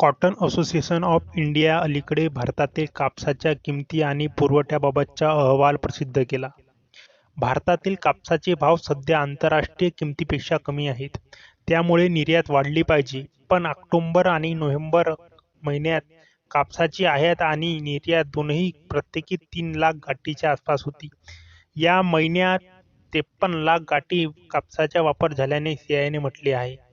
Cotton association of India अलीकडे भारतातील कापसाच्या किमती आणि पुरवठ्याबाबतचा अहवाल प्रसिद्ध केला. भारतातील कापसाचे भाव सध्या आंतरराष्ट्रीय किमतीपेक्षा कमी आहेत. त्यामुळे निर्यात वाढली पाहिजे. पण ऑक्टोंबर आणि नोव्हेंबर महिन्यात कापसाची आयात आणि निर्यात दोन्ही प्रत्येकी तीन लाख गाठीच्या आसपास होती. या महिन्यात त्रेपन्न लाख गाठी कापसाचा वापर झाल्याने सीआयने म्हटले आहे.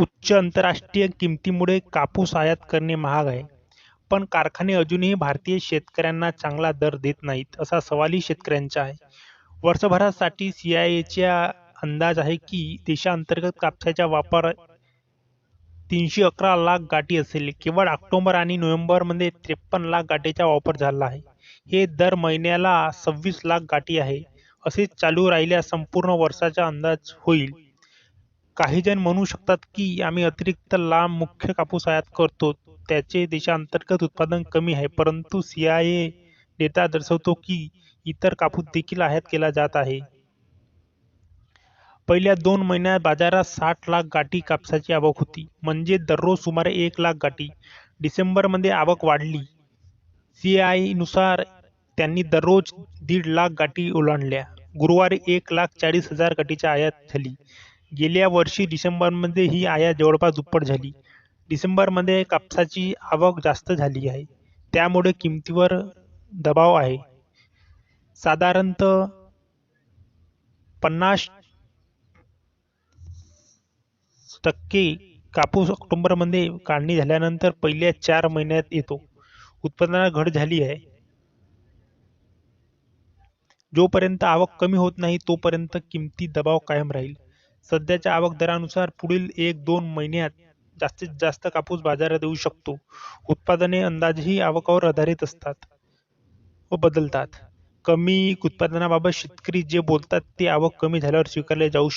उच्च आंतरराष्ट्रीय किमतीमुळे कापूस आयात करणे महाग आहे. पण कारखाने अजूनही भारतीय शेतकऱ्यांना चांगला दर देत नाहीत, असा सवालही शेतकऱ्यांचा आहे. वर्षभरासाठी सीआयआयचा अंदाज आहे की देशांतर्गत कापसाचा वापर तीनशे अकरा लाख गाठी असेल. केवळ ऑक्टोबर आणि नोव्हेंबरमध्ये त्रेपन्न लाख गाठीचा वापर झाला आहे. हे दर महिन्याला सव्वीस लाख गाठी आहे. असेच चालू राहिल्यास संपूर्ण वर्षाचा अंदाज होईल. काहीजण म्हणू शकतात की आम्ही अतिरिक्त लांब मुख्य कापूस आयात करतो, त्याचे देशांतर्गत उत्पादन कमी आहे. परंतु सीआयआय डेटा दर्शवतो की इतर कापूस देखील आयात केला जात आहे. पहिल्या दोन महिन्यात बाजारात साठ लाख गाठी कापसाची आवक होती, म्हणजे दररोज सुमारे एक लाख गाठी. डिसेंबरमध्ये आवक वाढली. सीआयआयनुसार त्यांनी दररोज दीड लाख गाठी ओलांडल्या. गुरुवारी एक लाख चाळीस हजार गाठीची आयात झाली. गेल्या वर्षी डिसेंबरमध्ये ही आयात जवळपास दुप्पट झाली. डिसेंबरमध्ये कापसाची आवक जास्त झाली आहे. त्यामुळे किमतीवर दबाव आहे. साधारणतः पन्नास टक्के कापूस ऑक्टोबरमध्ये काढणी झाल्यानंतर पहिल्या चार महिन्यात येतो. उत्पादनात घट झाली आहे. जोपर्यंत आवक कमी होत नाही तोपर्यंत किमती दबाव कायम राहील. सध्याच्या आवक दरानुसार पुढील एक-दोन महिन्यात जास्तीत जास्त कापूस बाजारात येऊ शकतो. उत्पादने अंदाजही आवकावर आधारित असतात व बदलतात. कमी उत्पादनाबाबत शेतकरी जे बोलतात ते आवक कमी झाल्यावर स्वीकारले जाऊ